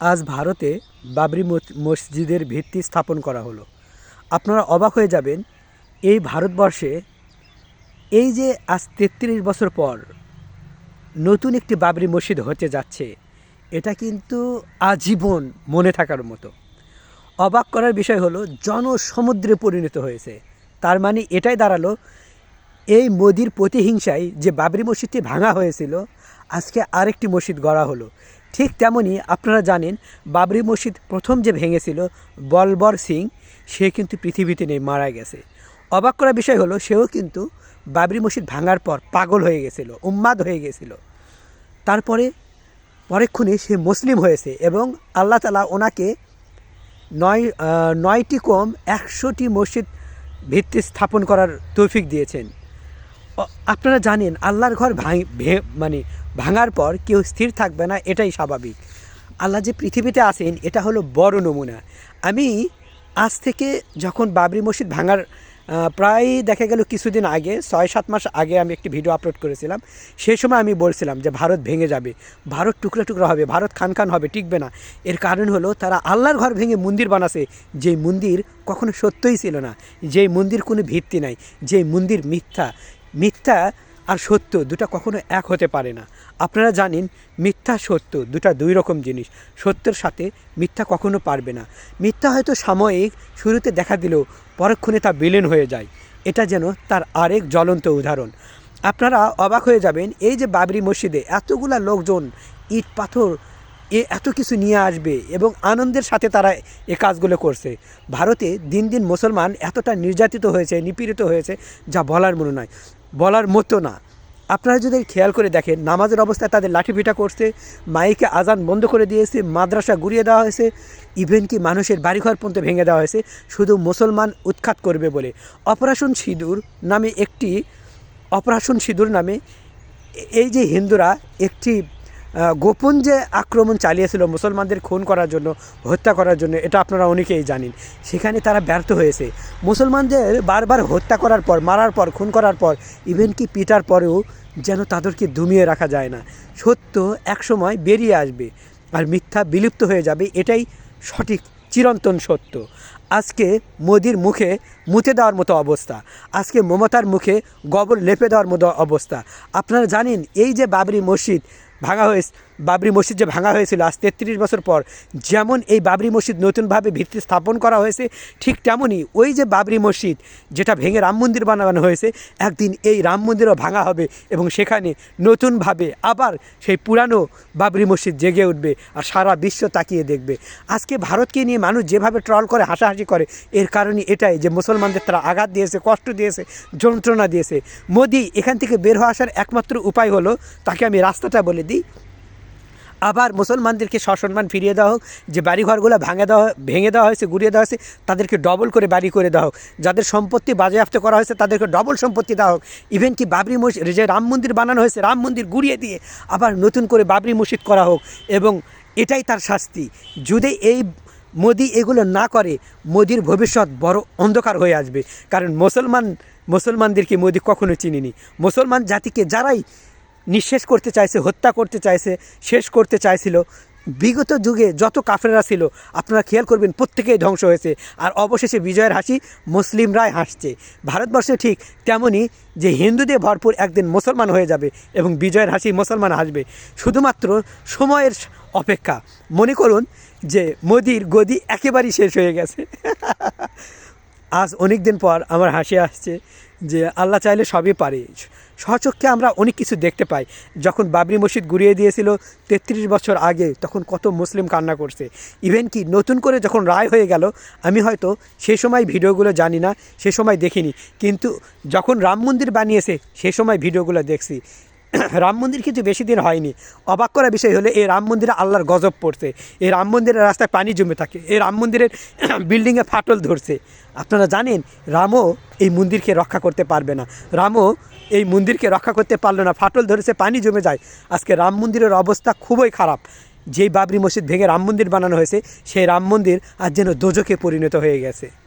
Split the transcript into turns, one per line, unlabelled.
আজ ভারতে বাবরি মসজিদের ভিত্তি স্থাপন করা হলো। আপনারা অবাক হয়ে যাবেন, এই ভারতবর্ষে এই যে আজ তেত্রিশ বছর পর নতুন একটি বাবরি মসজিদ হতে যাচ্ছে, এটা কিন্তু আজীবন মনে থাকার মতো। অবাক করার বিষয় হলো, জনসমুদ্রে পরিণত হয়েছে। তার মানে এটাই দাঁড়াল, এই মোদির প্রতিহিংসায় যে বাবরি মসজিদটি ভাঙা হয়েছিল, আজকে আরেকটি মসজিদ গড়া হলো। ঠিক তেমনই আপনারা জানেন বাবরি মসজিদ প্রথম যে ভেঙেছিল, বলবর সিং, সে কিন্তু পৃথিবীতে নেই, মারা গেছে। অবাক করার বিষয় হলো, সেও কিন্তু বাবরি মসজিদ ভাঙার পর পাগল হয়ে গেছিল, উম্মাদ হয়ে গেছিল। তারপরে, পরেক্ষণে সে মুসলিম হয়েছে এবং আল্লাহ তালা ওনাকে নয় নয়টি কম একশোটি মসজিদ ভিত্তি স্থাপন করার তৌফিক দিয়েছেন। আপনারা জানেন, আল্লাহর ঘর ভাঙ মানে ভাঙার পর কেউ স্থির থাকবে না, এটাই স্বাভাবিক। আল্লাহ যে পৃথিবীতে আসেন এটা হলো বড় নমুনা। আমি আজ থেকে যখন বাবরি মসজিদ ভাঙার প্রায় দেখা গেল কিছুদিন আগে ছয় সাত মাস আগে আমি একটি ভিডিও আপলোড করেছিলাম সেই সময় আমি বলছিলাম যে ভারত ভেঙে যাবে, ভারত টুকরা টুকরা হবে, ভারত খান খান হবে, টিকবে না। এর কারণ হলো তারা আল্লাহর ঘর ভেঙে মন্দির বানাছে, যেই মন্দির কখনো সত্যই ছিল না, যেই মন্দির কোনো ভিত্তি নাই, যেই মন্দির মিথ্যা মিথ্যা আর সত্য দুটা কখনো এক হতে পারে না। আপনারা জানেন, মিথ্যা, সত্য দুটা দুই রকম জিনিস। সত্যের সাথে মিথ্যা কখনো পারবে না। মিথ্যা হয়তো সাময়িক শুরুতে দেখা দিলেও পরক্ষণে তা বিলীন হয়ে যায়। এটা যেন তার আরেক জ্বলন্ত উদাহরণ। আপনারা অবাক হয়ে যাবেন, এই যে বাবরি মসজিদে এতগুলা লোকজন, ইট, পাথর এ এত কিছু নিয়ে আসবে এবং আনন্দের সাথে তারা এ কাজগুলো করছে। ভারতে দিন দিন মুসলমান এতটা নির্যাতিত হয়েছে, নিপীড়িত হয়েছে, যা বলার মনে নয়। বলার মতো না। আপনারা যদি খেয়াল করে দেখেন, নামাজের অবস্থায় তাদের লাঠিপিটা করছে, মাইকে আজান বন্ধ করে দিয়েছে, মাদ্রাসা গুড়িয়ে দেওয়া হয়েছে, ইভেন কি মানুষের বাড়িঘর পর্যন্ত ভেঙে দেওয়া হয়েছে, শুধু মুসলমান উৎখাত করবে বলে। অপারেশন সিঁদুর নামে একটি, অপারেশন সিঁদুর নামে এই যে হিন্দুরা একটি গোপন যে আক্রমণ চালিয়েছিল মুসলমানদের খুন করার জন্য, হত্যা করার জন্য, এটা আপনারা অনেকেই জানেন। সেখানে তারা ব্যর্থ হয়েছে। মুসলমানদের বারবার হত্যা করার পর, মারার পর, খুন করার পর ইভেন কি পিটার পরেও যেন তাদেরকে দমিয়ে রাখা যায় না। সত্য, একসময় বেরিয়ে আসবে আর মিথ্যা বিলুপ্ত হয়ে যাবে, এটাই সঠিক, চিরন্তন সত্য। আজকে মোদির মুখে মুতে দেওয়ার মতো অবস্থা। আজকে মমতার মুখে গোবর লেপে দেওয়ার মতো অবস্থা। আপনারা জানেন, এই যে বাবরি মসজিদ ভাঙা হয়েছে, বাবরি মসজিদ যে ভাঙা হয়েছিল আজ তেত্রিশ বছর পর, যেমন এই বাবরি মসজিদ নতুনভাবে ভিত্তি স্থাপন করা হয়েছে, ঠিক তেমনই ওই যে বাবরি মসজিদ যেটা ভেঙে রাম মন্দির বানানো হয়েছে, একদিন এই রাম মন্দিরও ভাঙা হবে এবং সেখানে নতুনভাবে আবার সেই পুরানো বাবরি মসজিদ জেগে উঠবে আর সারা বিশ্ব তাকিয়ে দেখবে। আজকে ভারতকে নিয়ে মানুষ যেভাবে ট্রল করে, হাসাহাসি করে, এর কারণে এটাই যে মুসলমানদের তারা আঘাত দিয়েছে, কষ্ট দিয়েছে, যন্ত্রণা দিয়েছে। মোদি এখান থেকে বের হয়ে আসার একমাত্র উপায় হলো, তাকে আমি রাস্তাটা বলে দিই। আবার মুসলমানদেরকে সসম্মান ফিরিয়ে দেওয়া হোক, যে বাড়িঘরগুলো ভাঙে দেওয়া ভেঙে দেওয়া হয়েছে, গুড়িয়ে দেওয়া হয়েছে, তাদেরকে ডবল করে বাড়ি করে দেওয়া হোক। যাদের সম্পত্তি বাজেয়াপ্ত করা হয়েছে, তাদেরকে ডবল সম্পত্তি দেওয়া হোক। ইভেন কি বাবরি মসজিদ যে রাম মন্দির বানানো হয়েছে, রাম মন্দির গুড়িয়ে দিয়ে আবার নতুন করে বাবরি মসজিদ করা হোক। এবং এটাই তার শাস্তি। যদি এই মোদি এগুলো না করে, মোদির ভবিষ্যৎ বড় অন্ধকার হয়ে আসবে। কারণ মুসলমান, মুসলমানদেরকে মোদি কখনো চিনিনি। মুসলমান জাতিকে যারাই নিঃশেষ করতে চাইছে, হত্যা করতে চাইছে, শেষ করতে চাইছিল। বিগত যুগে যত কাফেররা ছিল, আপনারা খেয়াল করবেন প্রত্যেকেই ধ্বংস হয়েছে। আর অবশেষে বিজয়ের হাসি মুসলিমরাই হাসছে। ভারতবর্ষে ঠিক তেমনই যে হিন্দুদের ভরপুর একদিন মুসলমান হয়ে যাবে এবং বিজয়ের হাসি মুসলমান হাসবে। শুধুমাত্র সময়ের অপেক্ষা। মনে করুন যে মোদির গদি একেবারেই শেষ হয়ে গেছে। আজ অনেক দিন পর আমার হাসি আসছে যে আল্লাহ চাইলে সবই পারে। সচক্ষে আমরা অনেক কিছু দেখতে পাই। যখন বাবরি মসজিদ গুড়িয়ে দিয়েছিল তেত্রিশ বছর আগে, তখন কত মুসলিম কান্না করছে। ইভেন কি নতুন করে যখন রায় হয়ে গেল, আমি হয়তো সে সময় ভিডিওগুলো জানি না, সে সময় দেখিনি। কিন্তু যখন রাম মন্দির বানিয়েছে, সে সময় ভিডিওগুলো দেখছি। রাম মন্দির কিন্তু বেশি দিন হয়নি। অবাক করা বিষয় হলো, এই রাম মন্দিরে আল্লাহর গজব পড়ছে। এই রাম মন্দিরের রাস্তায় পানি জমে থাকে। এই রাম মন্দিরের বিল্ডিংয়ে ফাটল ধরছে। আপনারা জানেন, রামও এই মন্দিরকে রক্ষা করতে পারবে না। রামও এই মন্দিরকে রক্ষা করতে পারল না। ফাটল ধরেছে, পানি জমে যায়। আজকে রাম মন্দিরের অবস্থা খুবই খারাপ। যেই বাবরি মসজিদ ভেঙে রাম মন্দির বানানো হয়েছে, সেই রাম মন্দির আজ যেন দোজকে পরিণত হয়ে গেছে।